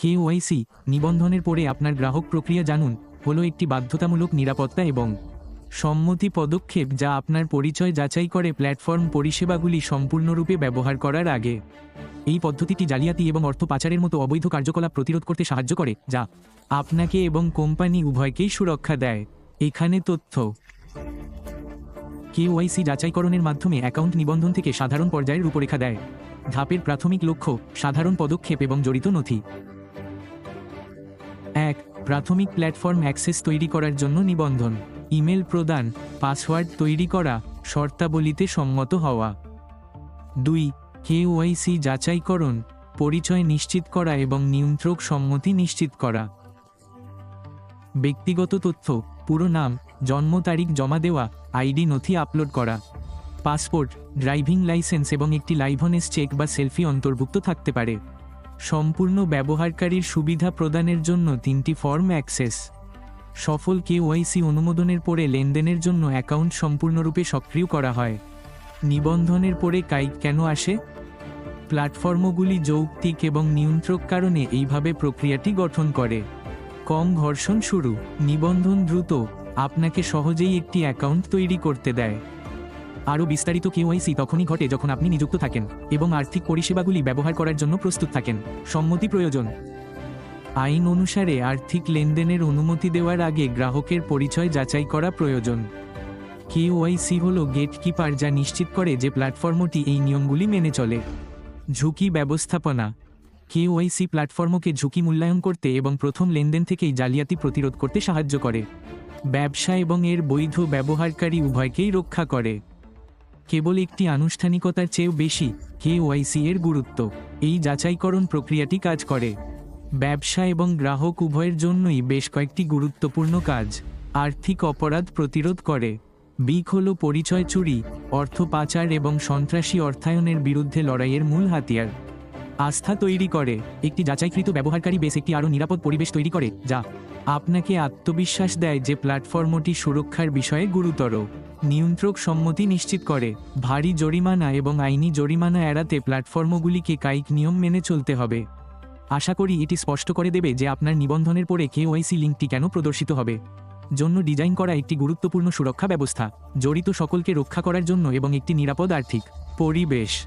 KYC নিবন্ধনের পরে আপনার গ্রাহক প্রক্রিয়া জানুন, হলো একটি বাধ্যতামূলক নিরাপত্তা এবং সম্মতি পদক্ষেপ যা আপনার পরিচয় যাচাই করে প্ল্যাটফর্ম পরিষেবাগুলি সম্পূর্ণরূপে ব্যবহার করার আগে। এই পদ্ধতিটি জালিয়াতি এবং অর্থ পাচারের মতো অবৈধ কার্যকলাপ প্রতিরোধ করতে সাহায্য করে, যা আপনাকে এবং কোম্পানি উভয়কেই সুরক্ষা দেয়। এখানে তথ্য। কেওয়াইসি যাচাইকরণের মাধ্যমে অ্যাকাউন্ট নিবন্ধন থেকে সাধারণ পর্যায়ের রূপরেখা দেয়। ধাপের প্রাথমিক লক্ষ্য, সাধারণ পদক্ষেপ এবং জড়িত নথি। এক, প্রাথমিক প্ল্যাটফর্ম অ্যাক্সেস তৈরি করার জন্য নিবন্ধন। ইমেল প্রদান, পাসওয়ার্ড তৈরি করা, শর্তাবলীতে সম্মত হওয়া। দুই কেওয়াইসি যাচাইকরণ, পরিচয় নিশ্চিত করা এবং নিয়ন্ত্রক সম্মতি নিশ্চিত করা। ব্যক্তিগত তথ্য, পুরো নাম, জন্ম তারিখ জমা দেওয়া, আইডি নথি আপলোড করা। পাসপোর্ট, ড্রাইভিং লাইসেন্স এবং একটি লাইভনেস চেক বা সেলফি অন্তর্ভুক্ত থাকতে পারে। সম্পূর্ণ ব্যবহারকারীর সুবিধা প্রদানের জন্য তিনটি ফর্ম অ্যাক্সেস। সফল কেওয়াইসি অনুমোদনের পরে লেনদেনের জন্য অ্যাকাউন্ট সম্পূর্ণরূপে সক্রিয় করা হয়। নিবন্ধনের পরে কাইক কেন আসে? প্ল্যাটফর্মগুলি যৌক্তিক এবং নিয়ন্ত্রক কারণে এইভাবে প্রক্রিয়াটি গঠন করে। কম ঘর্ষণ শুরু। নিবন্ধন দ্রুত। আপনাকে সহজেই একটি অ্যাকাউন্ট তৈরি করতে দেয়। আরও বিস্তারিত কেওয়াইসি তখনই ঘটে যখন আপনি নিযুক্ত থাকেন এবং আর্থিক পরিষেবাগুলি ব্যবহার করার জন্য প্রস্তুত থাকেন। সম্মতি প্রয়োজন। আইন অনুসারে আর্থিক লেনদেনের অনুমতি দেওয়ার আগে গ্রাহকের পরিচয় যাচাই করা প্রয়োজন। কেওয়াইসি হল গেটকিপার যা নিশ্চিত করে যে প্ল্যাটফর্মটি এই নিয়মগুলি মেনে চলে। ঝুঁকি ব্যবস্থাপনা। কেওয়াইসি প্ল্যাটফর্মকে ঝুঁকি মূল্যায়ন করতে এবং প্রথম লেনদেন থেকেই জালিয়াতি প্রতিরোধ করতে সাহায্য করে। ব্যবসা এবং এর বৈধ ব্যবহারকারী উভয়কেই রক্ষা করে। কেবল একটি আনুষ্ঠানিকতার চেয়েও বেশি কেওয়াইসি এর গুরুত্ব। এই যাচাইকরণ প্রক্রিয়াটি কাজ করে। ব্যবসা এবং গ্রাহক উভয়ের জন্যই বেশ কয়েকটি গুরুত্বপূর্ণ কাজ। আর্থিক অপরাধ প্রতিরোধ করে। বিক হল পরিচয় চুরি, অর্থ পাচার এবং সন্ত্রাসী অর্থায়নের বিরুদ্ধে লড়াইয়ের মূল হাতিয়ার। আস্থা তৈরি করে। একটি যাচাইকৃত ব্যবহারকারী বেশ একটি আরও নিরাপদ পরিবেশ তৈরি করে, যা আপনাকে আত্মবিশ্বাস দেয় যে প্ল্যাটফর্মটি সুরক্ষার বিষয়ে গুরুতর। নিয়ন্ত্রক সম্মতি নিশ্চিত করে। ভারী জরিমানা এবং আইনি জরিমানা এড়াতে প্ল্যাটফর্মগুলিকে কায়িক নিয়ম মেনে চলতে হবে। আশা করি এটি স্পষ্ট করে দেবে যে আপনার নিবন্ধনের পরে কেওয়াইসি লিঙ্কটি কেন প্রদর্শিত হবে। জন্য ডিজাইন করা একটি গুরুত্বপূর্ণ সুরক্ষা ব্যবস্থা, জড়িত সকলকে রক্ষা করার জন্য এবং একটি নিরাপদ আর্থিক পরিবেশ।